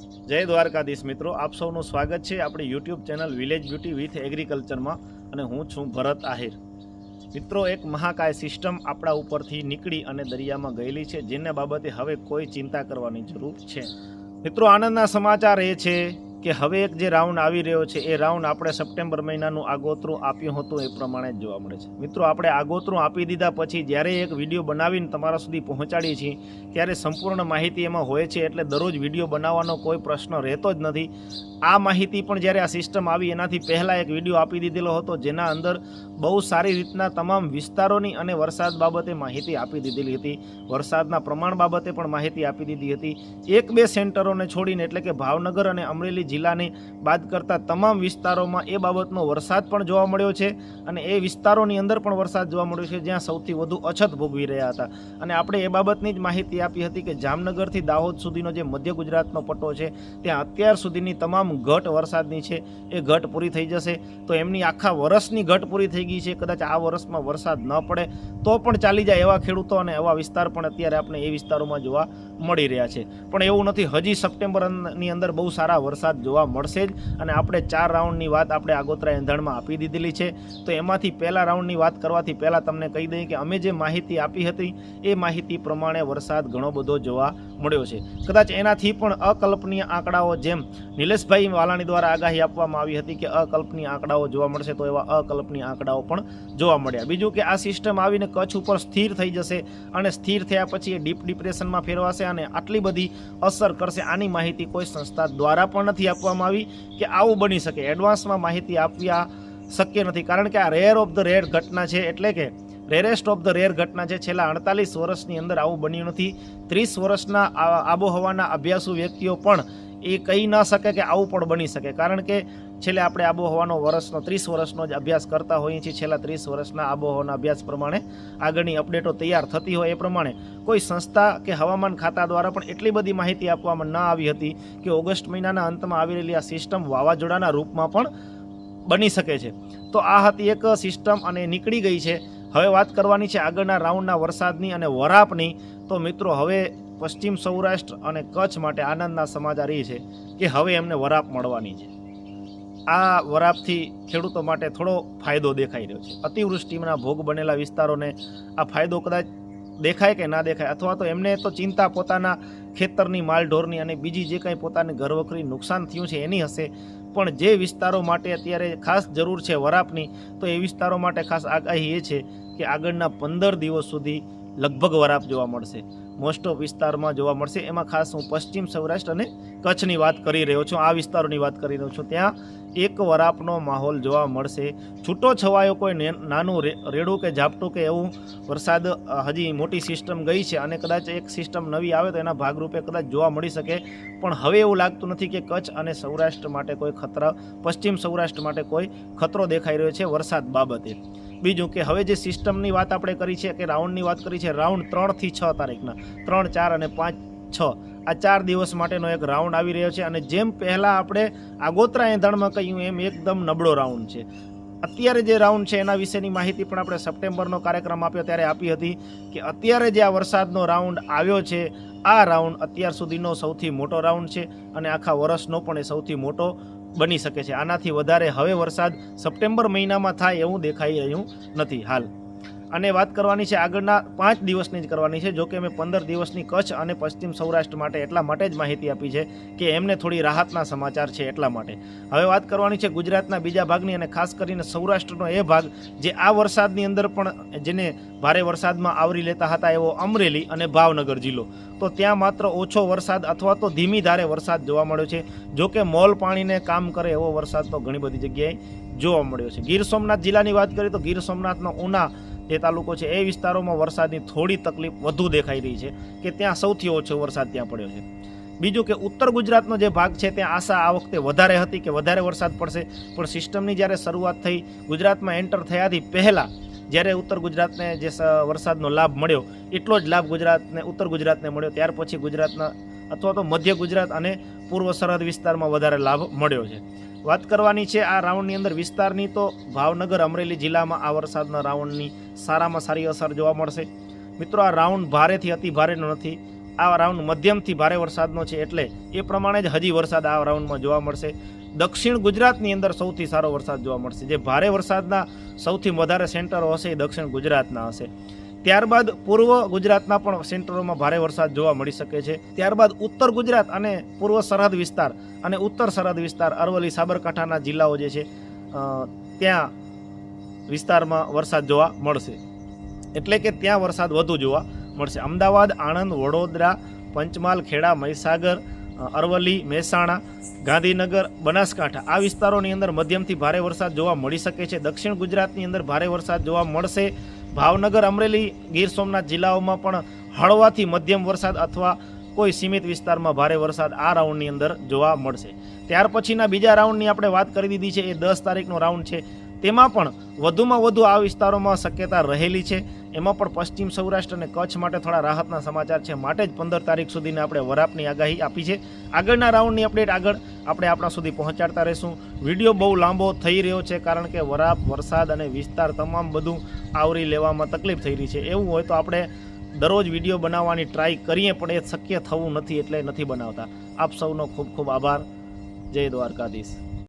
જય દ્વારકાધીશ મિત્રો, આપ સૌનું સ્વાગત છે આપણી YouTube channel village beauty with એગ્રીકલ્ચરમાં અને હું છું ભરત આહિર. મિત્રો, એક મહાકાય સિસ્ટમ આપણા ઉપરથી નીકળી અને દરિયામાં ગયેલી છે, જેના બાબતે હવે કોઈ ચિંતા કરવાની જરૂર છે. મિત્રો, આનંદના સમાચાર એ છે કે હવે એક જે રાઉન્ડ આવી રહ્યો છે, એ રાઉન્ડ આપણે સપ્ટેમ્બર મહિનાનું આગોતરું આપ્યું હતું એ પ્રમાણે જ જોવા મળે છે. મિત્રો, આપણે આગોતરું આપી દીધા પછી જ્યારે એક વીડિયો બનાવીને તમારા સુધી પહોંચાડીએ છીએ, ત્યારે સંપૂર્ણ માહિતી એમાં હોય છે, એટલે દરરોજ વીડિયો બનાવવાનો કોઈ પ્રશ્ન રહેતો જ નથી. આ માહિતી પણ જ્યારે આ સિસ્ટમ આવી, એનાથી પહેલાં એક વીડિયો આપી દીધેલો હતો, જેના અંદર બહુ સારી રીતના તમામ વિસ્તારોની અને વરસાદ બાબતે માહિતી આપી દીધેલી હતી. વરસાદના પ્રમાણ બાબતે પણ માહિતી આપી દીધી હતી. એક બે સેન્ટરોને છોડીને, એટલે કે ભાવનગર અને અમરેલી જિલ્લાને બાદ કરતા તમામ વિસ્તારોમાં એ બાબતનો વરસાદ પણ જોવા મળ્યો છે અને એ વિસ્તારોની અંદર પણ વરસાદ જોવા મળ્યો છે, જ્યાં સૌથી વધુ અછત ભોગવી રહ્યા હતા. અને આપણે એ બાબતની જ માહિતી આપી હતી કે જામનગરથી દાહોદ સુધીનો જે મધ્ય ગુજરાતનો પટ્ટો છે, ત્યાં અત્યાર સુધીની તમામ ઘટ વરસાદની છે, એ ઘટ પૂરી થઈ જશે. તો એમની આખા વર્ષની ઘટ પૂરી થઈ ગઈ છે, કદાચ આ વર્ષમાં વરસાદ ન પડે, તો પણ ચાલી જાય એવા ખેડૂતો અને એવા વિસ્તાર પણ અત્યારે આપણે એ વિસ્તારોમાં જોવા મળી રહ્યા છે. પણ એવું નથી, હજી સપ્ટેમ્બરની અંદર બહુ સારા વરસાદ જોવા મળશે જ. અને આપણે ચાર રાઉન્ડની વાત આપણે આગોતરા એંધણમાં આપી દીધેલી છે. તો એમાંથી પહેલા રાઉન્ડની વાત કરવાથી પહેલાં તમને કહી દઈએ કે અમે જે માહિતી આપી હતી, એ માહિતી પ્રમાણે વરસાદ ઘણો બધો જોવા મળ્યો છે. કદાચ એનાથી પણ અકલ્પનીય આંકડાઓ જેમ નિલેશભાઈ વાલાણી દ્વારા આગાહી આપવામાં આવી હતી કે અકલ્પનીય આંકડાઓ જોવા મળશે, તો એવા અકલ્પનીય આંકડાઓ પણ જોવા મળ્યા. બીજું કે આ સિસ્ટમ આવીને કચ્છ ઉપર સ્થિર થઈ જશે અને સ્થિર થયા પછી એ ડીપ ડિપ્રેશનમાં ફેરવાશે અને આટલી બધી અસર કરશે, આની માહિતી કોઈ સંસ્થા દ્વારા પણ નથી આપવામાં આવી કે આવું બની શકે. એડવાન્સમાં માહિતી આપવા શક્ય નથી. કારણ કે આ રેર ઓફ ધ રેર ઘટના છે એટલે કે રેરેસ્ટ ઓફ ધ રેર ઘટના છે. છેલ્લા અડતાલીસ વર્ષની અંદર આવું બન્યું નથી. ત્રીસ વર્ષના આબોહવાના અભ્યાસુ વ્યક્તિઓ પણ એ કહી ન શકે કે આવું પણ બની શકે. કારણ કે છેલ્લે આપણે આબોહવાનો વર્ષનો, ત્રીસ વર્ષનો જ અભ્યાસ કરતા હોઈએ છીએ. છેલ્લા ત્રીસ વર્ષના આબોહવાના અભ્યાસ પ્રમાણે આગળની અપડેટો તૈયાર થતી હોય એ પ્રમાણે કોઈ સંસ્થા કે હવામાન ખાતા દ્વારા પણ એટલી બધી માહિતી આપવામાં ન આવી હતી કે ઓગસ્ટ મહિનાના અંતમાં આવી રહેલી આ સિસ્ટમ વાવાઝોડાના રૂપમાં પણ બની શકે છે. તો આ હતી એક સિસ્ટમ અને નીકળી ગઈ છે. હવે વાત કરવાની છે આગળના રાઉન્ડના વરસાદની અને વરાપની. તો મિત્રો, હવે પશ્ચિમ સૌરાષ્ટ્ર અને કચ્છ માટે આનંદના સમાચાર એ છે કે હવે એમને વરાપ મળવાની છે. આ વરાપથી ખેડૂતો માટે થોડો ફાયદો દેખાઈ રહ્યો છે. અતિવૃષ્ટિના ભોગ બનેલા વિસ્તારોને આ ફાયદો કદાચ દેખાય કે ના દેખાય અથવા તો એમને તો ચિંતા પોતાના ખેતરની માલઢોરની અને બીજી જે કંઈ પોતાની ઘરવખરી નુકસાન થયું છે એની હશે. પણ જે વિસ્તારો માટે અત્યારે ખાસ જરૂર છે વરાપની, તો એ વિસ્તારો માટે ખાસ આગાહી એ છે કે આગળના પંદર દિવસ સુધી લગભગ વરાપ જોવા મળશે. મોસ્ટ ઓફ વિસ્તારમાં જોવા મળશે. એમાં ખાસ હું પશ્ચિમ સૌરાષ્ટ્ર અને કચ્છની વાત કરી રહ્યો છું. આ વિસ્તારોની વાત કરી રહ્યો છું. ત્યાં એક વરાપનો માહોલ જોવા મળશે. છૂટો છવાયો કોઈ નાનું રેડું કે ઝાપટું કે એવું વરસાદ હજી મોટી સિસ્ટમ ગઈ છે અને કદાચ એક સિસ્ટમ નવી આવે તો એના ભાગરૂપે કદાચ જોવા મળી શકે. પણ હવે એવું લાગતું નથી કે કચ્છ અને સૌરાષ્ટ્ર માટે કોઈ ખતરા, પશ્ચિમ સૌરાષ્ટ્ર માટે કોઈ ખતરો દેખાઈ રહ્યો છે વરસાદ બાબતે. બીજું કે હવે જે સિસ્ટમની વાત આપણે કરી છે કે રાઉન્ડની વાત કરી છે, રાઉન્ડ ત્રણથી છ તારીખના. ત્રણ, ચાર અને પાંચ, છ. આ ચાર દિવસ માટેનો એક રાઉન્ડ આવી રહ્યો છે અને જેમ પહેલાં આપણે આગોતરા એંધાણમાં કહ્યું એમ એકદમ નબળો રાઉન્ડ છે. અત્યારે જે રાઉન્ડ છે એના વિશેની માહિતી પણ આપણે સપ્ટેમ્બરનો કાર્યક્રમ આપ્યો ત્યારે આપી હતી કે અત્યારે જે આ વરસાદનો રાઉન્ડ આવ્યો છે, આ રાઉન્ડ અત્યાર સુધીનો સૌથી મોટો રાઉન્ડ છે અને આખા વર્ષનો પણ એ સૌથી મોટો બની શકે છે. આનાથી વધારે હવે વરસાદ સપ્ટેમ્બર મહિનામાં થાય એવું દેખાઈ રહ્યું નથી હાલ. અને વાત કરવાની છે આગળના પાંચ દિવસની જ કરવાની છે જો કે મેં પંદર દિવસની કચ્છ અને પશ્ચિમ સૌરાષ્ટ્ર માટે એટલા માટે જ માહિતી આપી છે કે એમને થોડી રાહતના સમાચાર છે એટલા માટે. હવે વાત કરવાની છે ગુજરાતના બીજા ભાગની અને ખાસ કરીને સૌરાષ્ટ્રનો એ ભાગ, જે આ વરસાદની અંદર પણ જેને ભારે વરસાદમાં આવરી લેતા હતા એવો અમરેલી અને ભાવનગર જિલ્લો. તો ત્યાં માત્ર ઓછો વરસાદ અથવા તો ધીમી ધારે વરસાદ જોવા મળ્યો છે. જો કે મોલ પાણીને કામ કરે એવો વરસાદ તો ઘણી બધી જગ્યાએ જોવા મળ્યો છે. ગીર સોમનાથ જિલ્લાની વાત કરીએ તો ગીર સોમનાથનો ઉના જે તાલુકો છે એ વિસ્તારોમાં વરસાદની થોડી તકલીફ વધુ દેખાઈ રહી છે કે ત્યાં સૌથી ઓછો વરસાદ ત્યાં પડ્યો છે. બીજું કે ઉત્તર ગુજરાતનો જે ભાગ છે ત્યાં આશા આ વખતે વધારે હતી કે વધારે વરસાદ પડશે, પણ સિસ્ટમની જ્યારે શરૂઆત થઈ, ગુજરાતમાં એન્ટર થયાથી પહેલાં જ્યારે ઉત્તર ગુજરાતને જે વરસાદનો લાભ મળ્યો, એટલો જ લાભ ગુજરાતને, ઉત્તર ગુજરાતને મળ્યો. ત્યાર પછી ગુજરાતના અથવા તો મધ્ય ગુજરાત અને પૂર્વ સરહદ વિસ્તારમાં વધારે લાભ મળ્યો છે. વાત કરવાની છે આ રાઉન્ડની અંદર વિસ્તારની તો ભાવનગર અમરેલી જિલ્લામાં આ વરસાદના રાઉન્ડની સારામાં સારી અસર જોવા મળશે. મિત્રો, આ રાઉન્ડ ભારેથી અતિ ભારેનો નથી. આ રાઉન્ડ મધ્યમથી ભારે વરસાદનો છે એટલે એ પ્રમાણે જ હજી વરસાદ આ રાઉન્ડમાં જોવા મળશે. દક્ષિણ ગુજરાતની અંદર સૌથી સારો વરસાદ જોવા મળશે. જે ભારે વરસાદના સૌથી વધારે સેન્ટરો હશે એ દક્ષિણ ગુજરાતના હશે. ત્યારબાદ પૂર્વ ગુજરાતના પણ સેન્ટરોમાં ભારે વરસાદ જોવા મળી શકે છે. ત્યારબાદ ઉત્તર ગુજરાત અને પૂર્વ સરહદ વિસ્તાર અને ઉત્તર સરહદ વિસ્તાર, અરવલ્લી, સાબરકાંઠાના જિલ્લાઓ જે છે ત્યાં વિસ્તારમાં વરસાદ જોવા મળશે. એટલે કે ત્યાં વરસાદ વધુ જોવા મળશે. અમદાવાદ, આણંદ, વડોદરા, પંચમહાલ, ખેડા, મહીસાગર અરવલ્લી, મહેસાણા, ગાંધીનગર, બનાસકાંઠા આ વિસ્તારોની અંદર મધ્યમથી ભારે વરસાદ જોવા મળી શકે છે. દક્ષિણ ગુજરાતની અંદર ભારે વરસાદ જોવા મળશે. ભાવનગર અમરેલી ગીર સોમનાથ જિલ્લાઓમાં પણ હળવાથી મધ્યમ વરસાદ અથવા કોઈ સીમિત વિસ્તારમાં ભારે વરસાદ આ રાઉન્ડની અંદર જોવા મળશે. ત્યાર પછીના બીજા રાઉન્ડની આપણે વાત કરી દીધી છે, એ દસ તારીખનો રાઉન્ડ છે. તેમાં પણ વધુમાં વધુ આ વિસ્તારોમાં શક્યતા રહેલી છે. એમાં પણ પશ્ચિમ સૌરાષ્ટ્ર અને કચ્છ માટે થોડા રાહતના સમાચાર છે. માટે જ પંદર તારીખ સુધીને આપણે વરાપની આગાહી આપી છે. આગળના રાઉન્ડની અપડેટ આગળ આપણે આપણા સુધી પહોંચાડતા રહીશું. વીડિયો બહુ લાંબો થઈ રહ્યો છે કારણ કે વરાપ, વરસાદ અને વિસ્તાર તમામ બધું આવરી લેવામાં તકલીફ થઈ રહી છે. એવું હોય તો આપણે દરરોજ વીડિયો બનાવવાની ટ્રાય કરીએ પણ એ શક્ય થવું નથી એટલે નથી બનાવતા. આપ સૌનો ખૂબ ખૂબ આભાર. જય દ્વારકાધીશ.